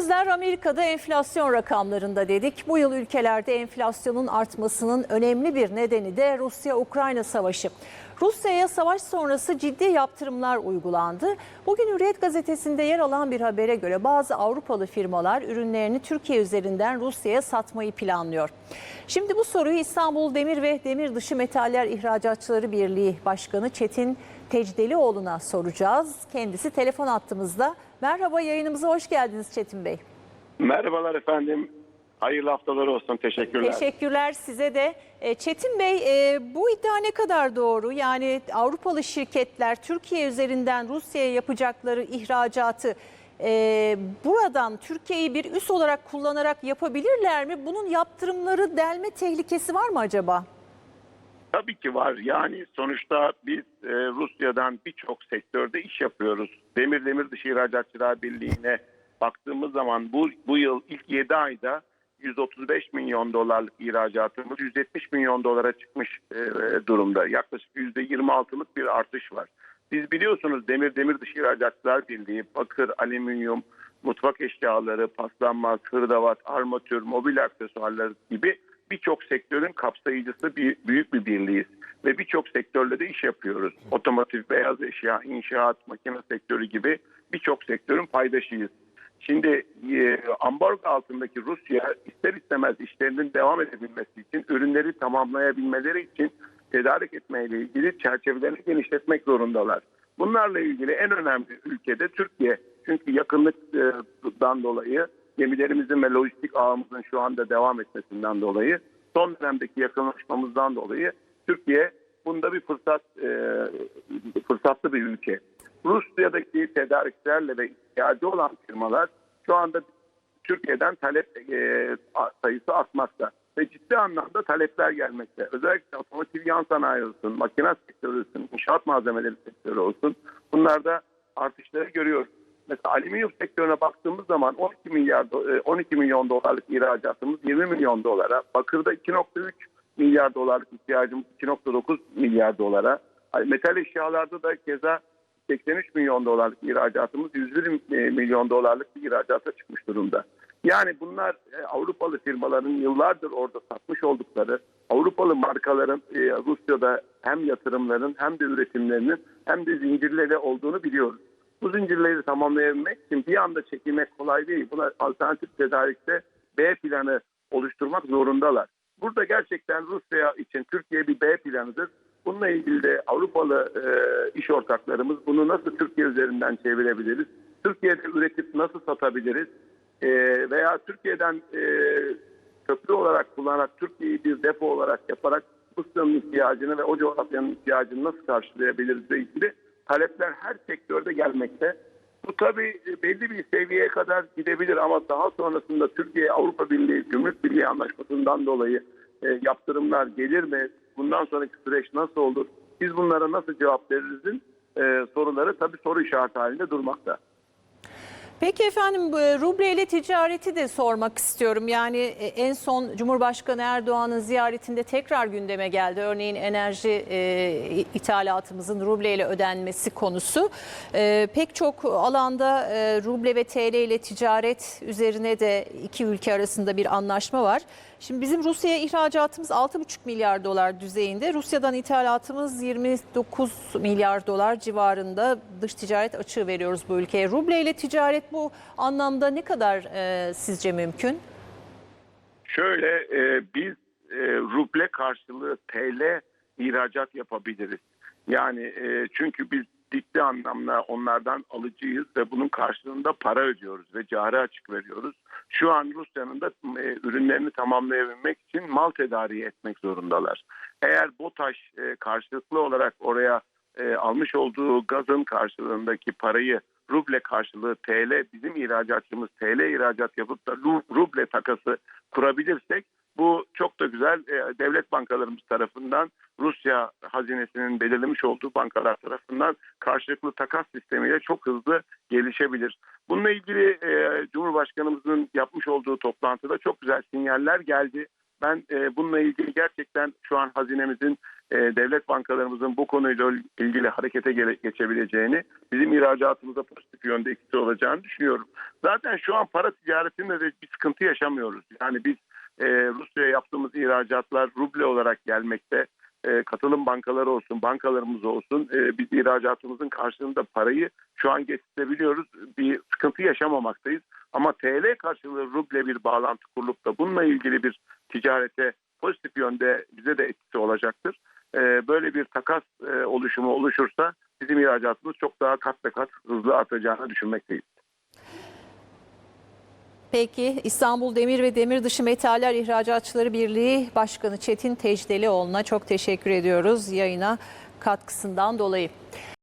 Gözler Amerika'da enflasyon rakamlarında dedik. Bu yıl ülkelerde enflasyonun artmasının önemli bir nedeni de Rusya-Ukrayna savaşı. Rusya'ya savaş sonrası ciddi yaptırımlar uygulandı. Bugün Hürriyet gazetesinde yer alan bir habere göre bazı Avrupalı firmalar ürünlerini Türkiye üzerinden Rusya'ya satmayı planlıyor. Şimdi bu soruyu İstanbul Demir ve Demir Dışı Metaller İhracatçıları Birliği Başkanı Çetin Tecdelioğlu'na soracağız. Kendisi telefon attığımızda. Merhaba yayınımıza hoş geldiniz Çetin Bey. Merhabalar efendim. Hayırlı haftalar olsun. Teşekkürler. Teşekkürler size de. E, Çetin Bey e, bu iddia ne kadar doğru? Yani Avrupalı şirketler Türkiye üzerinden Rusya'ya yapacakları ihracatı e, buradan Türkiye'yi bir üs olarak kullanarak yapabilirler mi? Bunun yaptırımları delme tehlikesi var mı acaba? Tabii ki var. Yani sonuçta biz e, Rusya'dan birçok sektörde iş yapıyoruz. Demir Demir Dışı İhracatçılar Birliği'ne baktığımız zaman bu, bu yıl ilk 7 ayda 135 milyon dolarlık ihracatımız 170 milyon dolara çıkmış e, durumda. Yaklaşık %26'lık bir artış var. Siz biliyorsunuz Demir Demir Dışı İhracatçılar Birliği, bakır, alüminyum, mutfak eşyaları, paslanmaz, hırdavat, armatür, mobil aksesuarları gibi birçok sektörün kapsayıcısı bir büyük bir birliğiz ve birçok sektörle de iş yapıyoruz. Otomotiv, beyaz eşya, inşaat, makine sektörü gibi birçok sektörün paydaşıyız. Şimdi e, ambargo altındaki Rusya ister istemez işlerinin devam edebilmesi için ürünleri tamamlayabilmeleri için tedarik etmeyle ilgili çerçevelerini genişletmek zorundalar. Bunlarla ilgili en önemli ülkede Türkiye. Çünkü yakınlıktan dolayı gemilerimizin ve lojistik ağımızın şu anda devam etmesinden dolayı son dönemdeki yakınlaşmamızdan dolayı Türkiye bunda bir fırsat e, fırsatlı bir ülke. Rusya'daki tedarikçilerle ve ihtiyacı olan firmalar şu anda Türkiye'den talep e, sayısı artmakta ve ciddi anlamda talepler gelmekte. Özellikle otomotiv yan sanayi olsun, makine sektörü olsun, inşaat malzemeleri sektörü olsun bunlarda artışları görüyoruz. Mesela alüminyum sektörüne baktığımız zaman 12 milyar 12 milyon dolarlık ihracatımız 20 milyon dolara, bakırda 2.3 milyar dolarlık ihtiyacımız 2.9 milyar dolara, metal eşyalarda da keza 83 milyon dolarlık ihracatımız 101 milyon dolarlık bir ihracata çıkmış durumda. Yani bunlar Avrupalı firmaların yıllardır orada satmış oldukları Avrupalı markaların Rusya'da hem yatırımların hem de üretimlerinin hem de zincirleri olduğunu biliyoruz. Bu zincirleri tamamlayabilmek için bir anda çekilmek kolay değil. Buna alternatif tedarikte B planı oluşturmak zorundalar. Burada gerçekten Rusya için Türkiye bir B planıdır. Bununla ilgili de Avrupalı e, iş ortaklarımız bunu nasıl Türkiye üzerinden çevirebiliriz? Türkiye'de üretip nasıl satabiliriz? E, veya Türkiye'den e, köprü olarak kullanarak Türkiye'yi bir depo olarak yaparak Rusya'nın ihtiyacını ve o coğrafyanın ihtiyacını nasıl karşılayabiliriz ilgili talepler her sektörde gelmekte. Bu tabii belli bir seviyeye kadar gidebilir ama daha sonrasında Türkiye Avrupa Birliği Gümrük Birliği anlaşmasından dolayı e, yaptırımlar gelir mi? Bundan sonraki süreç nasıl olur? Biz bunlara nasıl cevap veririzin e, soruları tabii soru işareti halinde durmakta. Peki efendim ruble ile ticareti de sormak istiyorum. Yani e, en son Cumhurbaşkanı Erdoğan'ın ziyaretinde tekrar gündeme geldi. Örneğin enerji e, ithalatımızın ruble ile ödenmesi konusu. E, pek çok alanda e, ruble ve TL ile ticaret üzerine de iki ülke arasında bir anlaşma var. Şimdi bizim Rusya'ya ihracatımız 6,5 milyar dolar düzeyinde. Rusya'dan ithalatımız 29 milyar dolar civarında dış ticaret açığı veriyoruz bu ülkeye. Ruble ile ticaret bu anlamda ne kadar e, sizce mümkün? Şöyle e, biz e, ruble karşılığı TL ihracat yapabiliriz. Yani e, çünkü biz ciddi anlamda onlardan alıcıyız ve bunun karşılığında para ödüyoruz ve cari açık veriyoruz. Şu an Rusya'nın da e, ürünlerini tamamlayabilmek için mal tedariği etmek zorundalar. Eğer BOTAŞ e, karşılıklı olarak oraya e, almış olduğu gazın karşılığındaki parayı ruble karşılığı TL bizim ihracatçımız TL ihracat yapıp da ruble takası kurabilirsek bu çok da güzel e, devlet bankalarımız tarafından Rusya hazinesinin belirlemiş olduğu bankalar tarafından karşılıklı takas sistemiyle çok hızlı gelişebilir. Bununla ilgili e, Cumhurbaşkanımızın yapmış olduğu toplantıda çok güzel sinyaller geldi. ben e, bununla ilgili gerçekten şu an hazinemizin e, devlet bankalarımızın bu konuyla ilgili harekete geçebileceğini, bizim ihracatımıza pozitif yönde etkisi olacağını düşünüyorum. Zaten şu an para ticaretinde de bir sıkıntı yaşamıyoruz. Yani biz e, Rusya'ya yaptığımız ihracatlar ruble olarak gelmekte. E, katılım bankaları olsun, bankalarımız olsun e, biz ihracatımızın karşılığında parayı şu an getirebiliyoruz. Bir sıkıntı yaşamamaktayız. Ama TL karşılığı ruble bir bağlantı kurulup da bununla ilgili bir ticarete pozitif yönde bize de etkisi olacaktır. E, böyle bir takas e, oluşumu oluşursa bizim ihracatımız çok daha kat be kat hızlı artacağını düşünmekteyiz. Peki İstanbul Demir ve Demir Dışı Metaller İhracatçıları Birliği Başkanı Çetin Tecdelioğlu'na çok teşekkür ediyoruz yayına katkısından dolayı.